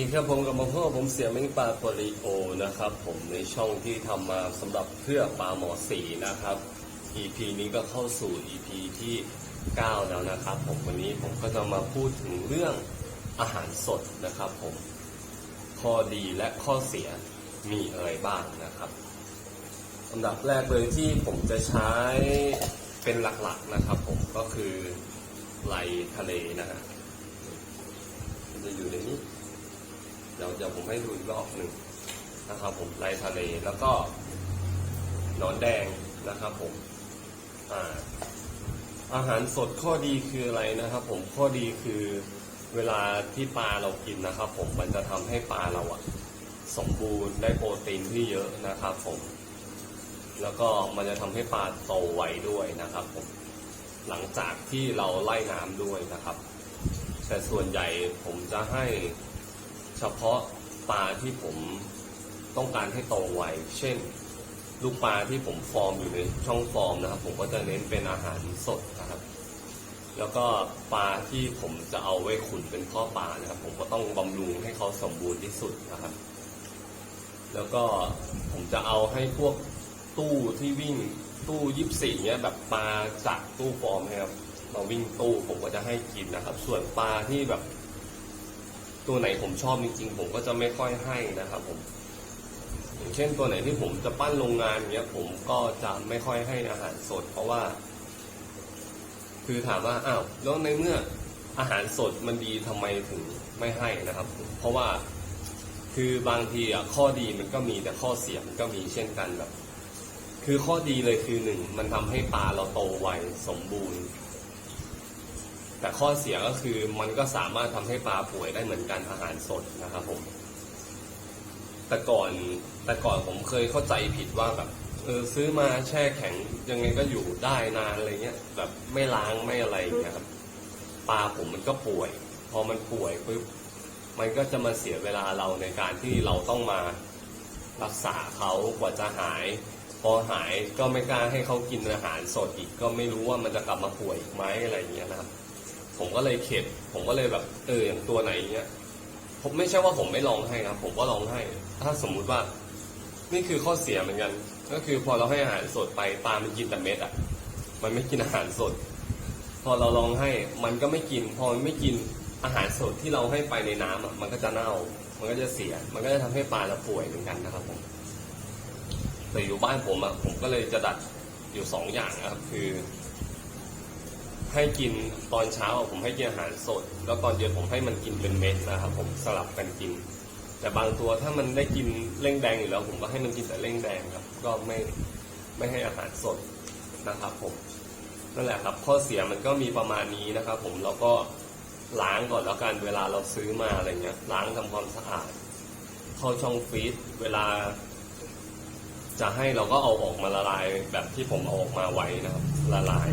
ดีครับผมกับมาพ่อผมเสียแมงปลาปริโอนะครับ ผมในช่องที่ทำมาสำหรับเพื่อปลาหมอสีนะครับ EP นี้ก็เข้าสู่ EP ที่ 9 แล้วนะครับ ผมวันนี้ผมก็จะมาพูดถึงเรื่องอาหารสดนะครับ ผมข้อดีและข้อเสียมีอะไรบ้างนะครับอันดับแรกเลยที่ผมจะใช้เป็นหลักๆนะครับ ผมก็คือไหลทะเลนะฮะจะอยู่ในนี้ เดี๋ยวเดี๋ยวผมให้ดูอีกรอบหนึ่งนะครับ ผมไลทะเลแล้วก็หนอนแดงนะครับ ผมอ่าอาหารสดข้อดีคืออะไรนะครับ ผมข้อดีคือเวลาที่ปลาเรากินนะครับ ผมมันจะทำให้ปลาเราอะสมบูรณ์ได้โปรตีนที่เยอะนะครับ ผม แล้วก็มันจะทำให้ปลาโตไวด้วยนะครับ ผม หลังจากที่เราไล่น้ำด้วยนะครับ แต่ส่วนใหญ่ผมจะให้ เฉพาะปลาที่ผมต้องการให้โตไว เช่น ลูกปลาที่ผมฟอร์มอยู่ในช่องฟอร์มนะครับ ผมก็จะเน้นเป็นอาหารสดนะครับ แล้วก็ปลาที่ผมจะเอาไว้ขุนเป็นพ่อปลานะครับ ผมก็ต้องบำรุงให้เขาสมบูรณ์ที่สุดนะครับ แล้วก็ผมจะเอาให้พวกตู้ที่วิ่งตู้ยี่สี่เนี้ยแบบปลาจากตู้ฟอร์มนะครับมาวิ่งตู้ผมก็จะให้กินนะครับ ส่วนปลาที่แบบ ตัวไหนผมชอบจริงๆ ผมก็จะไม่ค่อยให้นะครับผมอย่างเช่นตัวไหนที่ผมจะปั้นโรงงานเนี้ยผมก็จะไม่ค่อยให้อาหารสด เพราะว่า คือถามว่าอ้าวแล้วในเมื่ออาหารสดมันดีทำไมถึงไม่ให้นะครับ เพราะว่าคือบางทีอะข้อดีมันก็มีแต่ข้อเสียมันก็มีเช่นกันแบบคือข้อดีเลยคือหนึ่งมันทำให้ปลาเราโตไวสมบูรณ์ แต่ข้อเสียก็คือมันก็สามารถทำให้ปลาป่วยได้เหมือนกันอาหารสดนะครับผม แต่ก่อนแต่ก่อนผมเคยเข้าใจผิดว่าแบบเออซื้อมาแช่แข็งยังไงก็อยู่ได้นานอะไรเงี้ยแบบไม่ล้างไม่อะไรเงี้ยครับปลาผมมันก็ป่วย พอมันป่วยปุ๊บมันก็จะมาเสียเวลาเราในการที่เราต้องมารักษาเขากว่าจะหาย พอหายก็ไม่กล้าให้เขากินอาหารสดอีก ก็ไม่รู้ว่ามันจะกลับมาป่วยอีกไหมอะไรอย่างเงี้ยนะครับ ผมก็เลยเข็ด ผมก็เลยแบบเอออย่างตัวไหนเงี้ยผมไม่ใช่ว่าผมไม่ลองให้นะผมก็ลองให้ ถ้าสมมุติว่า นี่คือข้อเสียเหมือนกัน ก็คือพอเราให้อาหารสดไปปลามันกินแต่เม็ดอะ มันไม่กินอาหารสด พอเราลองให้มันก็ไม่กิน พอมันไม่กินอาหารสดที่เราให้ไปในน้ำอะมันก็จะเน่า มันก็จะเสีย มันก็จะทำให้ปลาเราป่วยเหมือนกันนะครับผมแต่อยู่บ้านผมอะผมก็เลยจะดัดอยู่สองอย่างนะครับคือ ให้กินตอนเช้าผมให้กินอาหารสด แล้วตอนเย็นผมให้มันกินเป็นเม็ดนะครับผมสลับกันกิน แต่บางตัวถ้ามันได้กินเร่งแดงอยู่แล้ว ผมก็ให้มันกินแต่เร่งแดงครับ ก็ไม่ไม่ให้อาหารสดนะครับผมนั่นแหละครับ ข้อเสียมันก็มีประมาณนี้นะครับผมเราก็ล้างก่อนแล้วกันเวลาเราซื้อมาอะไรเงี้ยล้างทำความสะอาด เข้าช่องฟรีซเวลา จะให้เราก็เอาออกมาละลายแบบที่ผมเอาออกมาไว้นะครับ ละลาย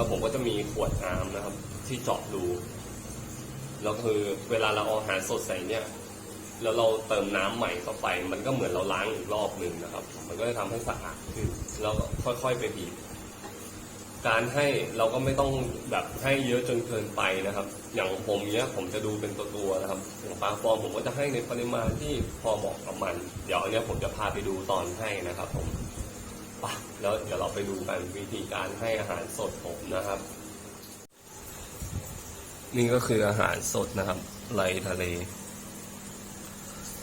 แล้วผมก็จะมีขวดน้ำนะครับ ที่เจาะรูแล้วคือเวลาเราเอาอาหารสดใส่เนี่ยแล้วเราเติมน้ำใหม่เข้าไป มันก็เหมือนเราล้างอีกรอบหนึ่งนะครับ มันก็จะทำให้สะอาดขึ้นแล้วก็ค่อยๆไปบีบการให้เราก็ไม่ต้องแบบให้เยอะจนเกินไปนะครับ อย่างผมเนี้ยผมจะดูเป็นตัวตัวๆนะครับอย่างปลาฟอร์มผมก็จะให้ในปริมาณที่พอเหมาะกับมัน เดี๋ยวอันนี้ผมจะพาไปดูตอนให้นะครับผม ปแล้วเดี๋ยวเราไปดูกันวิธีการให้อาหารสดผมนะครับ นี่ก็คืออาหารสดนะครับไหลทะเล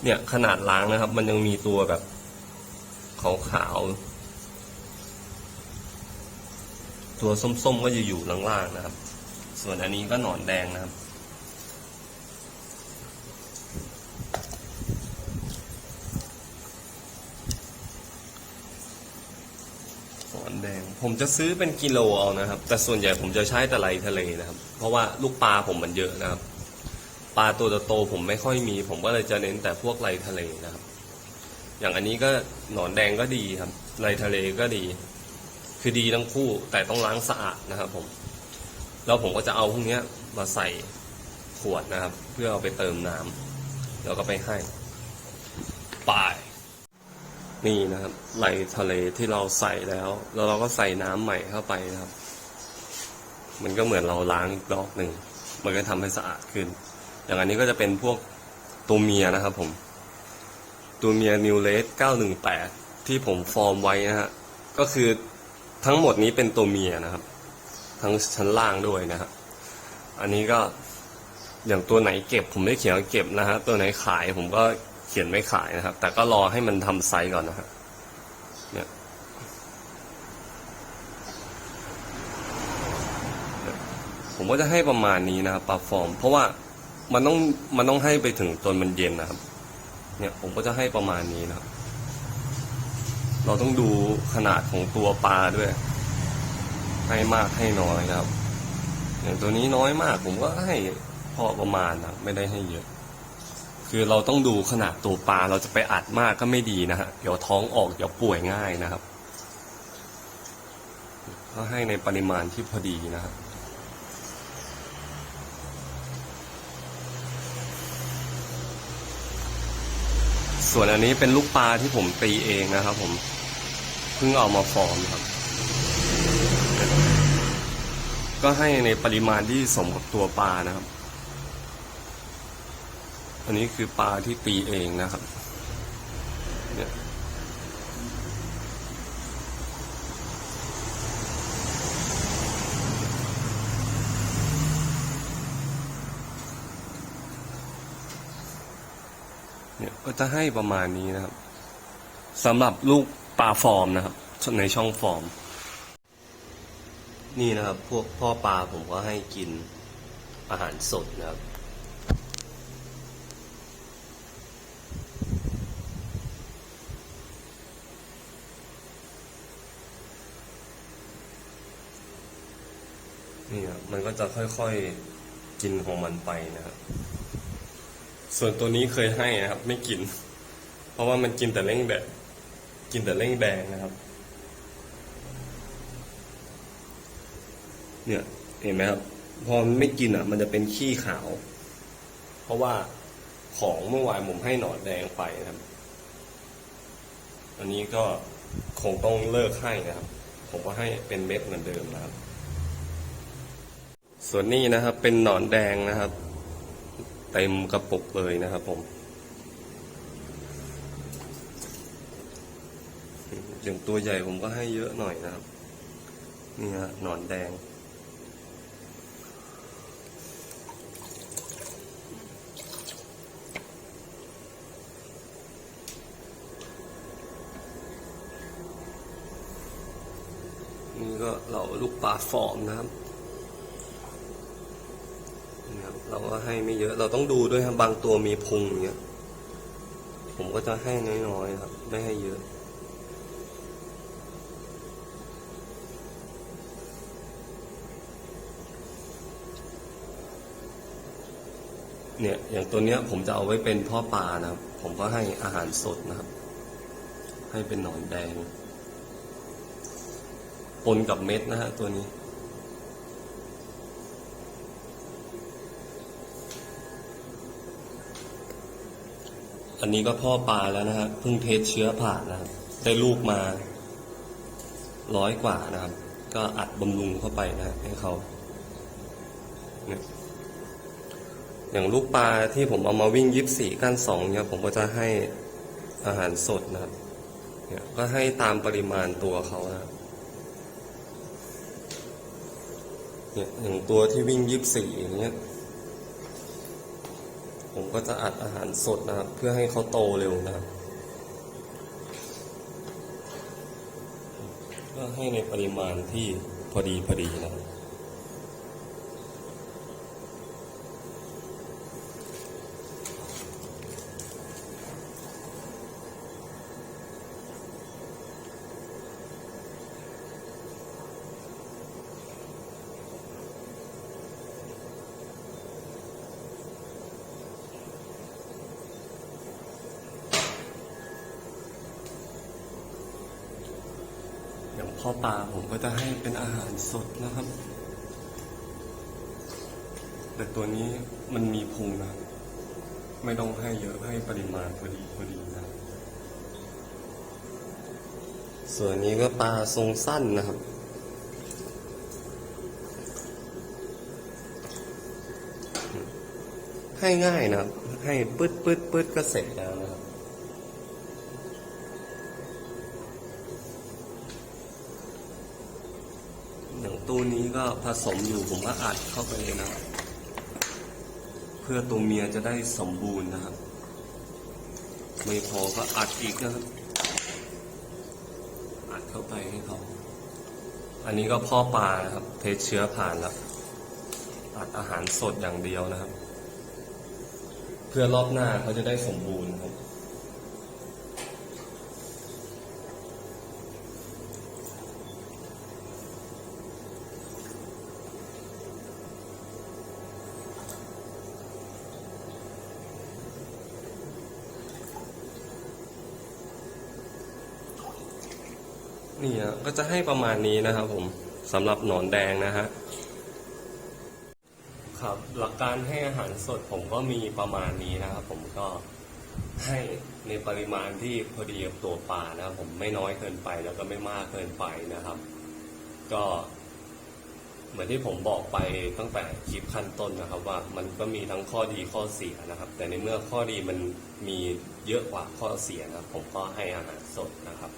เนี่ยขนาดล้างนะครับ มันยังมีตัวแบบขาวๆตัวส้มๆก็จะอยู่ล่างๆนะครับ ส่วนอันนี้ก็หนอนแดงนะครับ หนอนแดง ผมจะซื้อเป็นกิโลเอานะครับ แต่ส่วนใหญ่ผมจะใช้แต่ไลทะเลนะครับ เพราะว่าลูกปลาผมมันเยอะนะครับ ปลาตัวโตผมไม่ค่อยมี ผมก็เลยจะเน้นแต่พวกไหลทะเลนะครับ อย่างอันนี้ก็หนอนแดงก็ดีครับไหลทะเลก็ดี คือดีทั้งคู่แต่ต้องล้างสะอาดนะครับ ผม แล้วผมก็จะเอาพวกนี้มาใส่ขวดนะครับ เพื่อเอาไปเติมน้ำแล้วก็ไปให้ปลาย นี่นะครับ ไหลทะเลที่เราใส่แล้ว แล้วเราก็ใส่น้ำใหม่เข้าไปนะครับ มันก็เหมือนเราล้างอีกรอบหนึ่งมันก็ทำให้สะอาดขึ้น อย่างอันนี้ก็จะเป็นพวกตัวเมียนะครับ ผม ตัวเมียนิวเลส918 ที่ผมฟอร์มไว้นะฮะก็คือทั้งหมดนี้เป็นตัวเมียนะครับ ทั้งชั้นล่างด้วยนะครับอันนี้ก็อย่างตัวไหนเก็บผมไม่เขียนเก็บนะฮะตัวไหนขายผมก็ เขียนไม่ขายนะครับ แต่ก็รอให้มันทำไซส์ก่อนนะฮะเนี่ยผมก็จะให้ประมาณนี้นะครับปลาฟอร์ม เพราะว่ามันต้องมันต้องให้ไปถึงจนมันเย็นนะครับ เนี่ยผมก็จะให้ประมาณนี้นะครับ เราต้องดูขนาดของตัวปลาด้วย ให้มากให้น้อยนะครับ อย่างตัวนี้น้อยมาก ผมก็ให้พอประมาณนะไม่ได้ให้เยอะ คือเราต้องดูขนาดตัวปลาเราจะไปอัดมากก็ไม่ดีนะฮะเดี๋ยวท้องออกเดี๋ยวป่วยง่ายนะครับก็ให้ในปริมาณที่พอดีนะครับส่วนอันนี้เป็นลูกปลาที่ผมตีเองนะครับ ผมเพิ่งเอามาฟอร์มครับ ก็ให้ในปริมาณที่สมกับตัวปลานะครับ อันนี้คือปลาที่ตีเองนะครับ เนี่ยเนี่ยก็จะให้ประมาณนี้นะครับสำหรับลูกปลาฟอร์มนะครับ ในช่องฟอร์ม นี่นะครับ พวกพ่อปลาผมก็ให้กินอาหารสดนะครับ นี่ครับ มันก็จะค่อยๆกินของมันไปนะครับ ส่วนตัวนี้เคยให้นะครับ ไม่กิน เพราะว่ามันกินแต่เล่งแดงกินแต่เล่งแดงนะครับ เนี่ยเห็นไหมครับ พอมันไม่กินอะ มันจะเป็นขี้ขาว เพราะว่าของเมื่อวานผมให้หนอนแดงไปนะครับ อันนี้ก็คงต้องเลิกให้นะครับ ผมก็ให้เป็นเม็ดเหมือนเดิมนะครับ ส่วนนี้นะครับเป็นหนอนแดงนะครับ เต็มกระปุกเลยนะครับผมอย่างตัวใหญ่ผมก็ให้เยอะหน่อยนะครับ นี่ฮะหนอนแดง นี่ก็เราลูกปลาฟอร์มนะครับนี่ครับ เรา ก็ให้ไม่เยอะ เราต้องดูด้วยครับบางตัวมีพุงอย่างเงี้ย ผมก็จะให้น้อยๆครับ ไม่ให้เยอะ เนี่ย อย่างตัวเนี้ยผมจะเอาไว้เป็นพ่อปลานะครับ ผมก็ให้อาหารสดนะครับ ให้เป็นหนอนแดงปนกับเม็ดนะฮะตัวนี้ อันนี้ก็พ่อปลาแล้วนะฮะเพิ่งเทสเชื้อผ่านนะครับ ได้ลูกมาร้อยกว่านะครับ ก็อัดบำรุงเข้าไปนะให้เขาเนี่ยอย่างลูกปลาที่ผมเอามาวิ่งยิบสี่ก้านสองเนี่ยผมก็จะให้อาหารสดนะครับเนี่ยก็ให้ตามปริมาณตัวเขานะครับเนี่ยอย่างตัวที่วิ่งยิบสี่อย่างเงี้ย ผมก็จะอัดอาหารสดนะครับ เพื่อให้เขาโตเร็วนะครับก็ให้ในปริมาณที่พอดีพอดีนะครับางพ่อปลาผมก็จะให้เป็นอาหารสดนะครับ แต่ตัวนี้มันมีพุงนะไม่ต้องให้เยอะให้ปริมาณพอดีพอดีนะส่วนนี้ก็ปลาทรงสั้นนะครับให้ง่ายนะให้ให้ปื๊ดปื๊ดปื๊ดก็เสร็จแล้ว นี้ก็ผสมอยู่ผมก็อัดเข้าไปเลยนะครับ เพื่อตัวเมียจะได้สมบูรณ์นะครับ ไม่พอก็อัดอีกนะครับ อัดเข้าไปให้เขา อันนี้ก็พ่อปลานะครับ เทสเชื้อผ่านแล้ว อัดอาหารสดอย่างเดียวนะครับ เพื่อรอบหน้าเขาจะได้สมบูรณ์ครับ นี่ฮะก็จะให้ประมาณนี้นะครับผมสำหรับหนอนแดงนะฮะครับหลักการให้อาหารสดผมก็มีประมาณนี้นะครับ ผมก็ให้ในปริมาณที่พอดีกับตัวปลานะครับ ผมไม่น้อยเกินไปแล้วก็ไม่มากเกินไปนะครับ ก็ เหมือนที่ผมบอกไปตั้งแต่คลิปขั้นต้นนะครับ ว่ามันก็มีทั้งข้อดีข้อเสียนะครับ แต่ในเมื่อข้อดีมันมีเยอะกว่าข้อเสียนะครับ ผมก็ให้อาหารสดนะครับ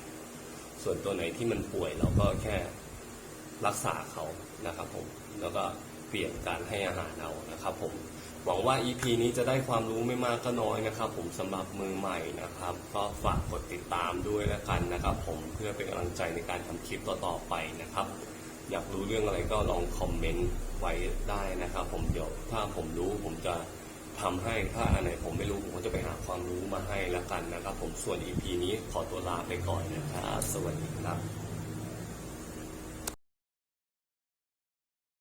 ส่วนตัวไหนที่มันป่วยเราก็แค่รักษาเขานะครับผมแล้วก็เปลี่ยนการให้อาหารเอานะครับผมหวังว่า EP นี้จะได้ความรู้ไม่มากก็น้อยนะครับ ผมสำหรับมือใหม่นะครับ ก็ฝากกดติดตามด้วยแล้วกันนะครับ ผมเพื่อเป็นกำลังใจในการทำคลิปต่อๆไปนะครับ อยากรู้เรื่องอะไรก็ลองคอมเมนต์ไว้ได้นะครับ ผมเดี๋ยวถ้าผมรู้ผมจะ ทำให้ถ้าอันไหนผมไม่รู้ผมก็จะไปหาความรู้มาให้แล้วกันนะครับ ผมส่วน EP นี้ขอตัวลาไปก่อนนะครับ สวัสดีครับ